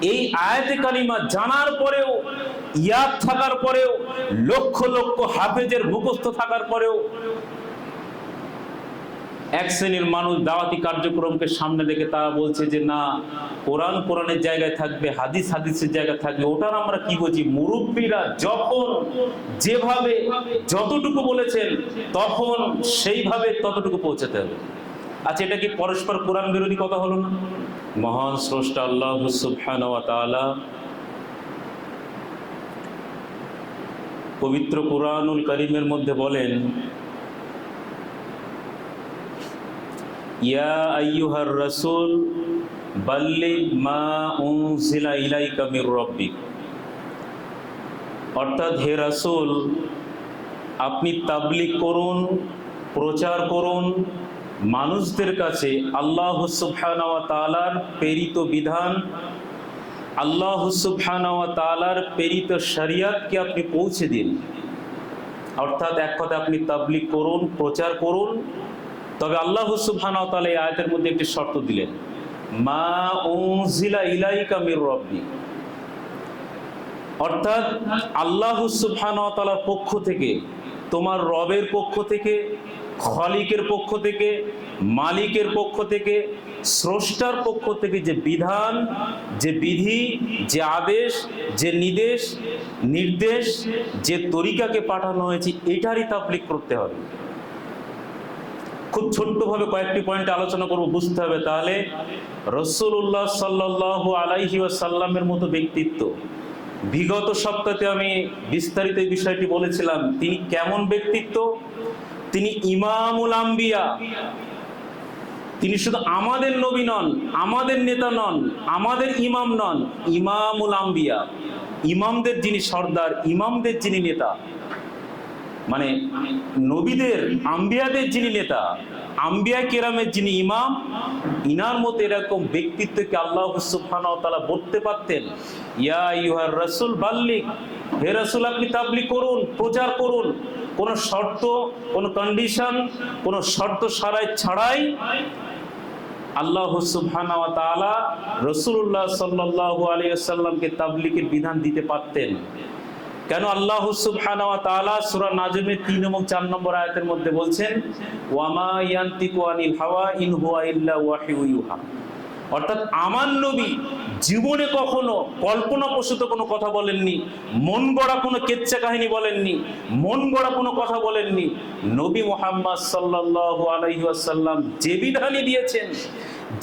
এই আয়াতে কালিমা জানার পরেও, ইয়াদ থাকার পরেও, লক্ষ লক্ষ হাফেজের মুখস্থ থাকার পরেও, এক শ্রেণির মানুষ দাওয়াতি কার্যক্রমকে সামনে রেখে তারা বলছে যে, না, কোরআন কোরআনের জায়গায় থাকবে, হাদিস হাদিসের জায়গায় থাকবে, ওটার আমরা কি বলছি মুরব্বীরা যখন যেভাবে, যতটুকু বলেছেন, তখন সেইভাবে ততটুকু পৌঁছাতে হবে। আচ্ছা এটা কি পরস্পর কোরআন বিরোধী কথা হলো না? মহান স্রষ্টা আল্লাহ সুবহানাহু পবিত্র কোরআনুল করিমের মধ্যে বলেন, ইয়া আইয়ুহার মা রাব্বিক। অর্থাৎ হে রাসূল, আপনি তাবলিগ করুন, প্রচার করুন মানুষদের কাছে আল্লাহ সুবহানাহু ওয়া তাআলার প্রেরিত বিধান, আল্লাহ সুবহানাহু ওয়া তাআলার প্রেরিত শরিয়তকে আপনি পৌঁছে দিন। অর্থাৎ এক কথা আপনি তাবলিগ করুন, প্রচার করুন। তবে আল্লাহ সুবহানাহু ওয়া তাআলা এই আয়াতের মধ্যে একটি শর্ত দিলেন, মা উনজিলা ইলাইকা মির রাব্বি। অর্থাৎ আল্লাহ সুবহানাহু ওয়া তাআলার পক্ষ থেকে, তোমার রবের পক্ষ থেকে খলিকের পক্ষ থেকে, মালিকের পক্ষ থেকে, স্রষ্টার পক্ষ থেকে যে বিধান, যে বিধি, যে আদেশ, যে নির্দেশ নির্দেশ, যে তরিকাকে পাঠানো হয়েছে, এটারই তাবলিক করতে হবে। খুব ছোট্টভাবে কয়েকটি পয়েন্ট আলোচনা করব, বুঝতে হবে তাহলে। রসুল্লাহ সাল্লাহ আলাইহি সাল্লামের মতো ব্যক্তিত্ব। বিগত সপ্তাহে আমি বিস্তারিত এই বিষয়টি বলেছিলাম, তিনি কেমন ব্যক্তিত্ব? তিনি ইমামুল আম্বিয়া। তিনি শুধু আমাদের নবী নন, আমাদের নেতা নন, আমাদের ইমাম নন, ইমামুল আম্বিয়া। ইমামদের যিনি সর্দার, ইমামদের যিনি নেতা মানে নবীদের, আম্বিয়াদের যিনি নেতা, আম্বিয়া কেরামের যিনি ইমাম, ইনার মতো এরকম ব্যক্তিত্বকে আল্লাহ তাআলা বলতে পারতেন, ইয়া ইউহার রাসূল বাল্লিক হে রসুল, আপনি তাবলি করুন, প্রচার করুন। কোনো শর্ত, কোনো কন্ডিশন কোনো শর্ত সারাই ছাড়াই আল্লাহ ওয়া তাআলা রাসূলুল্লাহ সাল্লাল্লাহু আলাইহি ওয়াসাল্লামকে বিধান দিতে পারতেন। কেন আল্লাহ সুবহানাহু ওয়া তাআলা সূরা নাজমের 3 এবং 4 নম্বর মধ্যে বলছেন অর্থাৎ নবী জীবনে কখনো কল্পনাপ্রসূত কোনো কথা বলেননি, মন গড়া কোনো কেচ্চা কাহিনী বলেননি, মন গড়া কোনো কথা বলেননি। নবী মোহাম্মদ সাল্লাল্লাহু আলাইহি ওয়াসাল্লাম যে বিধানই দিয়েছেন,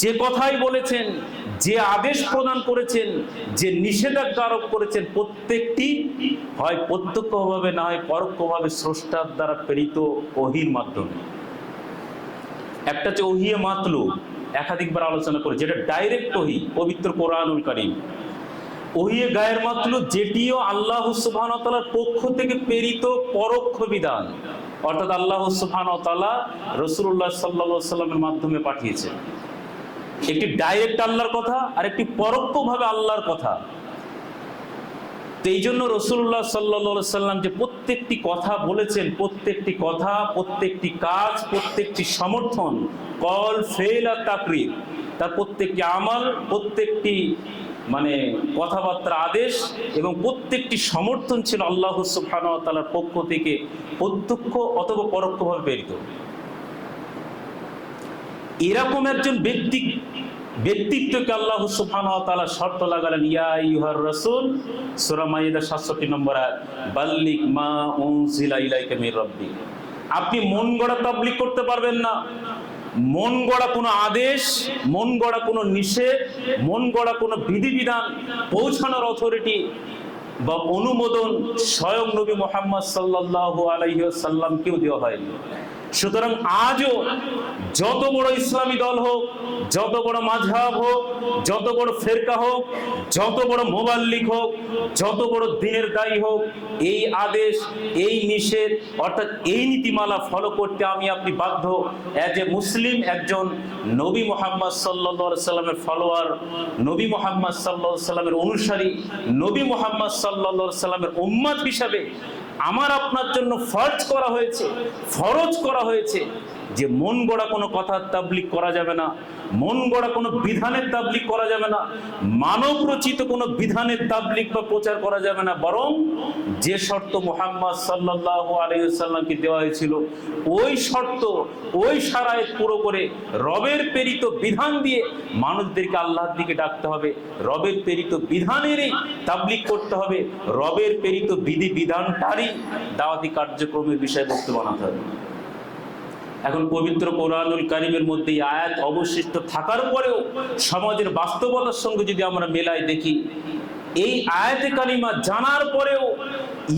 যে কথাই বলেছেন যে আদেশ প্রদান করেছেন, যে নিষেধাজ্ঞা আরোপ করেছেন, প্রত্যেকটি হয় প্রত্যক্ষভাবে, না হয় পরোক্ষভাবে স্রষ্টার দ্বারা প্রেরিত ওহির মাধ্যমে। একটা হচ্ছে ওহিয়ে মাতলু, একাধিকবার আলোচনা করে যেটা ডাইরেক্ট ওহি, পবিত্র কোরআনুল কারীম। ওহিয়ে গায়ের মাতলু, যেটিও আল্লাহ ওয়া পক্ষ থেকে প্রেরিত পরোক্ষ বিধান। অর্থাৎ আল্লাহ সুবহানাহু ওয়া তাআলা রাসূলুল্লাহ সাল্লামের মাধ্যমে পাঠিয়েছেন। একটি ডাইরেক্ট আল্লাহর কথা আর একটি পরোক্ষভাবে আল্লাহর কথা। এই জন্য রসুল্লাহ সাল্লা সাল্লাম যে প্রত্যেকটি কথা বলেছেন, প্রত্যেকটি কথা, প্রত্যেকটি কাজ, প্রত্যেকটি সমর্থন, কল ফেল আর তাকরির, তার প্রত্যেকটি আমাল, প্রত্যেকটি মানে কথাবার্তা আদেশ এবং প্রত্যেকটি সমর্থন ছিল আল্লাহ ওয়া তাআলার পক্ষ থেকে প্রত্যক্ষ অথবা পরোক্ষভাবে প্রেরিত। এরকম একজন ব্যক্তি, ব্যক্তিত্বকে আল্লাহ সুফান শর্ত লাগালেন, ইয়া আইয়ুহার রাসূল, সূরা মাইদা 67 নম্বর আয়াত বাল্লিক মা উনজিলা ইলাইকা মির রাব্বিক আপনি মন গড়া তাবলিগ করতে পারবেন না। মন গড়া কোনো আদেশ, মন গড়া কোনো নিষেধ, মন গড়া কোনো বিধিবিধান পৌঁছানোর অথরিটি বা অনুমোদন স্বয়ং নবী মোহাম্মদ সাল্লাল্লাহু আলাইহি সাল্লামকেও দেওয়া হয়নি। সুতরাং আজও যত বড় ইসলামী দল হোক, যত বড় মাঝহাব হোক, যত বড় ফেরকা হোক, যত বড় মোবাল্লিক হোক, যত বড় দিনের দায়ী হোক, এই আদেশ, এই নিষেধ, অর্থাৎ এই নীতিমালা ফলো করতে আমি আপনি বাধ্য অ্যাজ এ মুসলিম একজন নবী মোহাম্মদ সাল্লাহ সাল্লামের ফলোয়ার নবী মোহাম্মদ সাল্লাহ সাল্লামের অনুসারী, নবী মোহাম্মদ সাল্লাহ সাল্লামের উম্মাদ হিসাবে আমার আপনার জন্য ফরজ করা হয়েছে, ফরজ করা হয়েছে। যে মন গড়া কোনো কথা তাবলিক করা যাবে না। মন গড়া কোনো বিধানের তাবলিক করা যাবে না। মানব রচিত কোনো বিধানের তাবলিক বা প্রচার করা যাবে না। বরং যে শর্ত মোহাম্মদ সাল্লাহ আলাইসাল্লামকে দেওয়া হয়েছিল, ওই শর্ত, ওই সারায় পুরো করে রবের প্রেরিত বিধান দিয়ে মানুষদেরকে আল্লাহর দিকে ডাকতে হবে। রবের প্রেরিত বিধানেরই তাবলিক করতে হবে। রবের প্রেরিত বিধি বিধানটারই দাওয়াতি কার্যক্রমের বিষয়বস্তু বানাতে হবে। এখন পবিত্র কোরআনুল কারিমের মধ্যে আয়াত অবশিষ্ট থাকার পরেও সমাজের বাস্তবতার সঙ্গে যদি আমরা মেলাই দেখি, এই আয়াতে কালিমা জানার পরেও,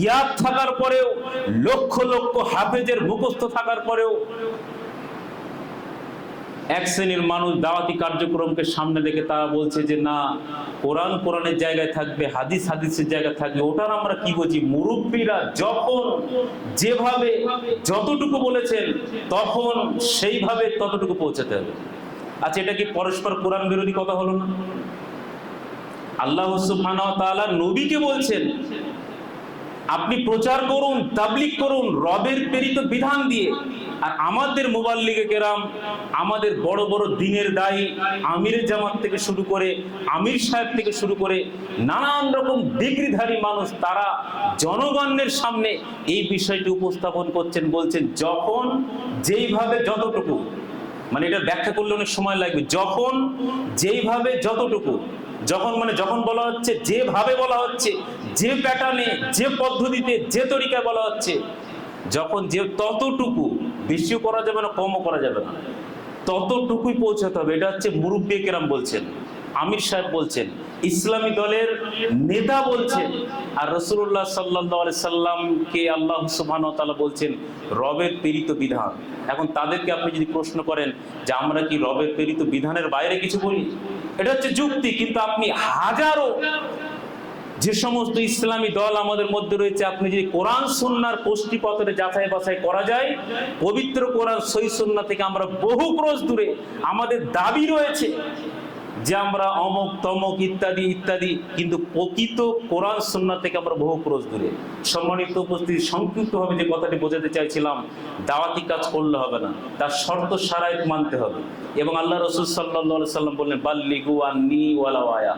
ইয়াদ থাকার পরেও, লক্ষ লক্ষ হাফেজের মুখস্থ থাকার পরেও এক শ্রেণির মানুষ দাওয়াতি কার্যক্রমকে সামনে রেখে তারা বলছে যে, না, কোরআন কোরআনের জায়গায় থাকবে, হাদিস হাদিসের জায়গায় থাকবে, ওটার আমরা কি বলছি মুরব্বীরা যখন যেভাবে যতটুকু বলেছেন, তখন সেইভাবে ততটুকু পৌঁছাতে হবে। আচ্ছা এটা কি পরস্পর কোরআন বিরোধী কথা হলো না? আল্লাহ তাআলা নবীকে বলছেন, আপনি প্রচার করুন তাবলিক করুন, রবের প্রেরিত বিধান দিয়ে আর আমাদের মোবাল্লিগে কেরাম, আমাদের বড় বড় দিনের দায়ী আমির জামাত থেকে শুরু করে, আমির সাহেব থেকে শুরু করে নানান রকম ডিগ্রিধারী মানুষ তারা জনগণের সামনে এই বিষয়টি উপস্থাপন করছেন, বলছেন যখন যেইভাবে যতটুকু মানে এটা ব্যাখ্যা করলে অনেক সময় লাগবে, যখন যেইভাবে যতটুকু, যখন মানে যখন বলা হচ্ছে, যেভাবে বলা হচ্ছে, যে প্যাটার্নে যে পদ্ধতিতে, যে তরিকায় বলা হচ্ছে, যখন যে ততটুকু বেশিও করা যাবে না, কমও করা যাবে না। ততটুকুই পৌঁছাতে হবে। এটা হচ্ছে মুরব্বী কেরাম বলছেন, আমির সাহেব বলছেন, ইসলামী দলের নেতা বলছেন, আর রসুল্লাহ সাল্লাহ সাল্লামকে আল্লাহ তাআলা বলছেন, রবের প্রেরিত বিধান। এখন তাদেরকে আপনি যদি প্রশ্ন করেন যে আমরা কি রবের প্রেরিত বিধানের বাইরে কিছু বলি? এটা হচ্ছে যুক্তি, কিন্তু আপনি হাজারো যে সমস্ত ইসলামী দল আমাদের মধ্যে রয়েছে, আপনি যদি কোরআন সন্ন্যার পত্রে যাচাই বাছাই করা যায়, পবিত্র কোরআন সই সন্না থেকে আমরা বহু ক্রোশ দূরে, আমাদের দাবি রয়েছে যে আমরা অমক, তমক ইত্যাদি ইত্যাদি, কিন্তু প্রকৃত কোরআন সুন্না থেকে আমরা বহু ক্রোশ দূরে। সম্মানিত উপস্থিতি, সংক্ষিপ্তভাবে যে কথাটি বোঝাতে চাইছিলাম, দাওয়াতি কাজ করলে হবে না, তার শর্ত সারায় মানতে হবে। এবং আল্লাহ রসুল সাল্লাহ সাল্লাম বললেন, বাল্লিগু আন্নি ওয়ালা ওয়ায়া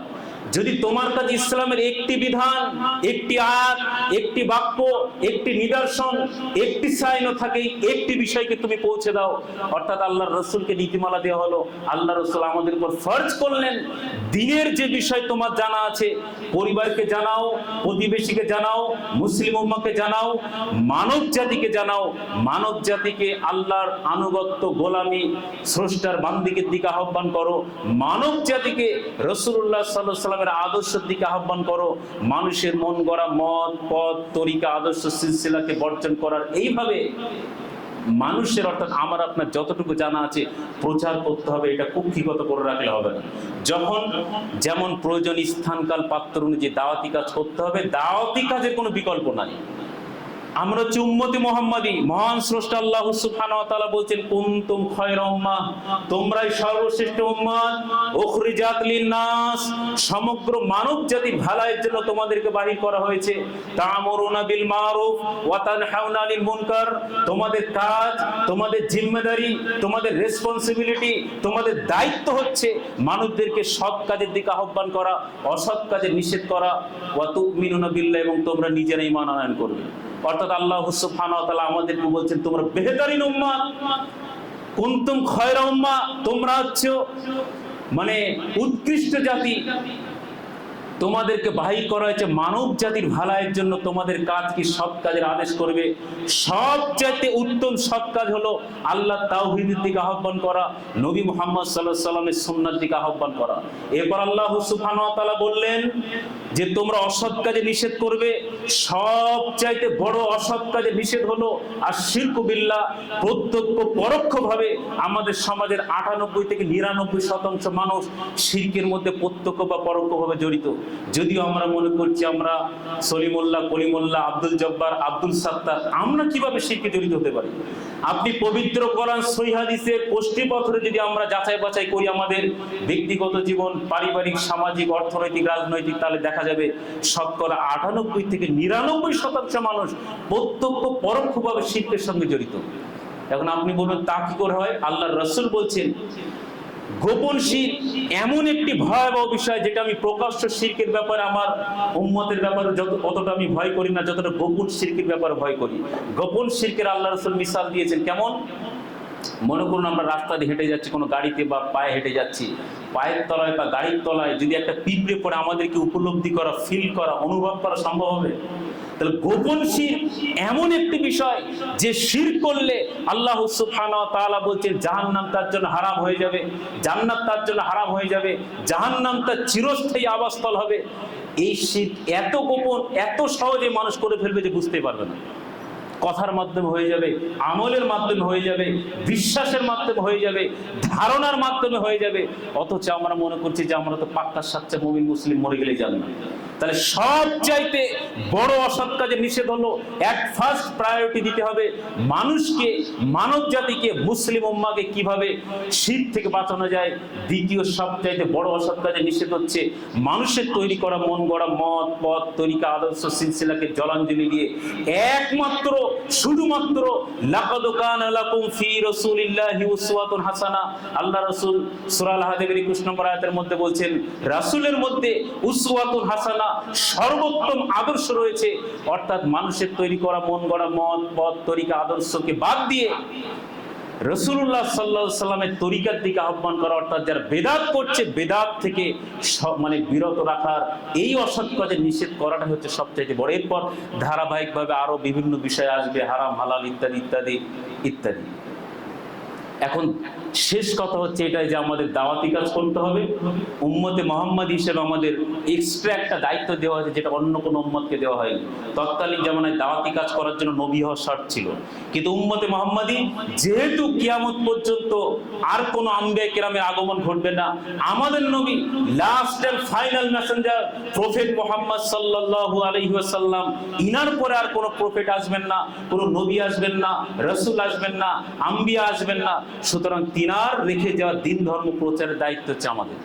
যদি তোমার কাছে ইসলামের একটি বিধান, একটি আয়াত, একটি বাক্য, একটি নিদর্শন, একটি সাইনও থাকে, একটি বিষয়কে তুমি পৌঁছে দাও, অর্থাৎ আল্লাহর রসুলকে নীতিমালা দেওয়া হলো, আল্লাহ রসুল আমাদের উপর ফর্জ করলেন দিনের যে বিষয় তোমার জানা আছে, পরিবারকে জানাও, প্রতিবেশীকে জানাও, মুসলিম উম্মাকে জানাও, মানব জাতিকে জানাও, মানব জাতিকে আল্লাহর আনুগত্য, গোলামি, স্রষ্টার বান্দিকের দিকে আহ্বান করো, মানব জাতিকে রসুল্লাহ সাল্লাহ সাল্লামের আদর্শের দিকে আহ্বান করো, মানুষের মন গড়া মত, পথ, তরিকা, আদর্শ, সিলসিলাকে বর্জন করার এইভাবে মানুষের, অর্থাৎ আমার, আপনার যতটুকু জানা আছে, প্রচার করতে হবে, এটা কুক্ষিগত করে রাখলে হবে না। যখন যেমন প্রয়োজন স্থানকাল, পাত্র অনুযায়ী দাওয়াতি কাজ করতে হবে, দাওয়াতি কাজের কোনো বিকল্প নাই। আমরা হচ্ছে উম্মতি মোহাম্মদী। মহান স্রষ্টা আল্লাহ তাআলা বলছেন, কুনতুম খায়রা উম্মাহ। তোমরাই সর্বশ্রেষ্ঠ উম্মত উখরিজাত লিন-নাস। সমগ্র মানব জাতির ভালাইয়ের জন্য তোমাদেরকে বাহির করা হয়েছে। তা'মুরুনা বিল মারুফ ওয়া তানহাউনা আনিল মুনকার তোমাদের কাজ, তোমাদের জিম্মেদারি, তোমাদের রেসপন্সিবিলিটি, তোমাদের দায়িত্ব হচ্ছে মানুষদেরকে সৎ কাজের দিকে আহ্বান করা, অসৎ কাজে নিষেধ করা। ওয়া তুমিনুনা বিল্লাহ এবং তোমরা নিজেরাই ঈমান আনয়ন করবে। অর্থাৎ আল্লাহ হুসুফান আমাদেরকে বলছেন, তোমরা বেহতারিন উম্মা কুন্তুম খয়রা উম্মা তোমরা হচ্ছ মানে উৎকৃষ্ট জাতি। তোমাদেরকে বাহির করা হয়েছে মানব জাতির ভালাইয়ের জন্য। তোমাদের কাজ কি? সব কাজের আদেশ করবে। সবচাইতে উত্তম সব কাজ হলো আল্লাহ তাওহীদের দিকে আহ্বান করা, নবী মুহাম্মদ আলাইহি সাল্লামের সুন্নার দিকে আহ্বান করা। এরপর আল্লাহ ওয়া বললেন যে, তোমরা অসৎ কাজে নিষেধ করবে। সবচাইতে বড় অসৎ কাজে নিষেধ হলো আর শিল্প বিল্লা প্রত্যক্ষ পরোক্ষভাবে আমাদের সমাজের আটানব্বই থেকে নিরানব্বই শতাংশ মানুষ শিল্পের মধ্যে প্রত্যক্ষ বা পরোক্ষভাবে জড়িত। যদিও আমরা মনে করছি আমরা সলিমুল্লাহ, কলিমুল্লাহ, আব্দুল জব্বার, আব্দুল সাত্তার, আমরা কীভাবে শিরকে জড়িত হতে পারি? আপনি পবিত্র কোরআন সহিহ হাদিসের কোষ্ঠী পত্রে যদি আমরা যাচাই বাছাই করি আমাদের ব্যক্তিগত জীবন, পারিবারিক, সামাজিক, অর্থনৈতিক, রাজনৈতিক, তাহলে দেখা যাবে শতকরা আটানব্বই থেকে নিরানব্বই শতাংশ মানুষ প্রত্যক্ষ, পরোক্ষভাবে শিল্পের সঙ্গে জড়িত। এখন আপনি বলবেন তা কি করে হয়? আল্লাহ রসুল বলছেন গোপন শির এমন একটি ভয়াবহ বিষয় যেটা আমি প্রকাশ্য শিরকের ব্যাপারে আমার উম্মতের ব্যাপারে যত অতটা আমি ভয় করি না, যতটা গোপন শিরকের ব্যাপারে ভয় করি। গোপন শিরকের আল্লাহ রসুল মিসাল দিয়েছেন কেমন? মনে করুন আমরা রাস্তা দিয়ে হেঁটে যাচ্ছি, কোনো গাড়িতে বা পায়ে হেঁটে যাচ্ছি, পায়ের তলায় বা গাড়ির তলায় যদি একটা পিঁপড়ে পড়ে আমাদেরকে উপলব্ধি করা ফিল করা, অনুভব করা সম্ভব হবে? তাহলে গোপন শির এমন একটি বিষয় যে শির করলে আল্লাহ ওয়া তাআলা বলছেন জাহান্নাম তার জন্য হারাম হয়ে যাবে, জান্নাত তার জন্য হারাম হয়ে যাবে, জাহান্নাম তার চিরস্থায়ী আবাসস্থল হবে। এই শির এত গোপন, এত সহজে মানুষ করে ফেলবে যে বুঝতে পারবে না। কথার মাধ্যমে হয়ে যাবে, আমলের মাধ্যমে হয়ে যাবে, বিশ্বাসের মাধ্যমে হয়ে যাবে, ধারণার মাধ্যমে হয়ে যাবে। অথচ আমরা মনে করছি যে আমরা তো পাক্কার সাথে মুমিন, মুসলিম মরে গেলে যান না তাহলে সব চাইতে বড় অসৎ কাজে নিষেধ হলো এক ফার্স্ট প্রায়োরিটি দিতে হবে মানুষকে, মানব জাতিকে, মুসলিম উম্মাকে কীভাবে শীত থেকে বাঁচানো যায়। দ্বিতীয় সব চাইতে বড় অসৎ কাজে নিষেধ হচ্ছে মানুষের তৈরি করা মন গড়া মত, পথ, তরিকা, আদর্শ, সিলসিলাকে জলাঞ্জলি দিয়ে। একমাত্র, শুধুমাত্র, লাকাদ কানা হাসানা। আল্লাহ রাসূল সূরা আল হাদিদের 21 নম্বর আয়াতের মধ্যে বলছেন, রাসূলের মধ্যে উসওয়াতুন হাসানা সর্বোত্তম আদর্শ রয়েছে। অর্থাৎ মানুষের তৈরি করা মন গড়া মত, পথ, তরিকা, আদর্শকে বাদ দিয়ে রসুল্লাহ সাল্লাহ সাল্লামের তরিকার দিকে আহ্বান করা, অর্থাৎ যারা বেদাত করছে, বেদাত থেকে মানে বিরত রাখার এই অসৎ কাজে নিষেধ করাটা হচ্ছে সবচাইতে বড়। এরপর ধারাবাহিকভাবে আরও বিভিন্ন বিষয় আসবে, হারাম, হালাল ইত্যাদি ইত্যাদি ইত্যাদি। এখন শেষ কথা হচ্ছে এটাই যে আমাদের দাওয়াতি কাজ করতে হবে। উম্মতে মোহাম্মদ হিসেবে আমাদের এক্সট্রা একটা দায়িত্ব দেওয়া হয়েছে যেটা অন্য কোনো উম্মতকে দেওয়া হয়নি। তৎকালীন জামানায় দাওয়াতি কাজ করার জন্য নবী হওয়ার শর্ত ছিল। কিন্তু উম্মতে মোহাম্মদী যেহেতু কিয়ামত পর্যন্ত আর কোনো আম্বে কেরামের আগমন ঘটবে না, আমাদের নবী last and final messenger prophet Muhammad সাল্লাল্লাহু আলাইহি ওয়াসাল্লাম, ইনার পরে আর কোনো প্রফেট আসবেন না, কোনো নবী আসবেন না, রসুল আসবেন না, আম্বিয়া আসবেন না। সুতরাং তিনার রেখে যাওয়া দিন ধর্ম প্রচারের দায়িত্ব হচ্ছে আমাদের।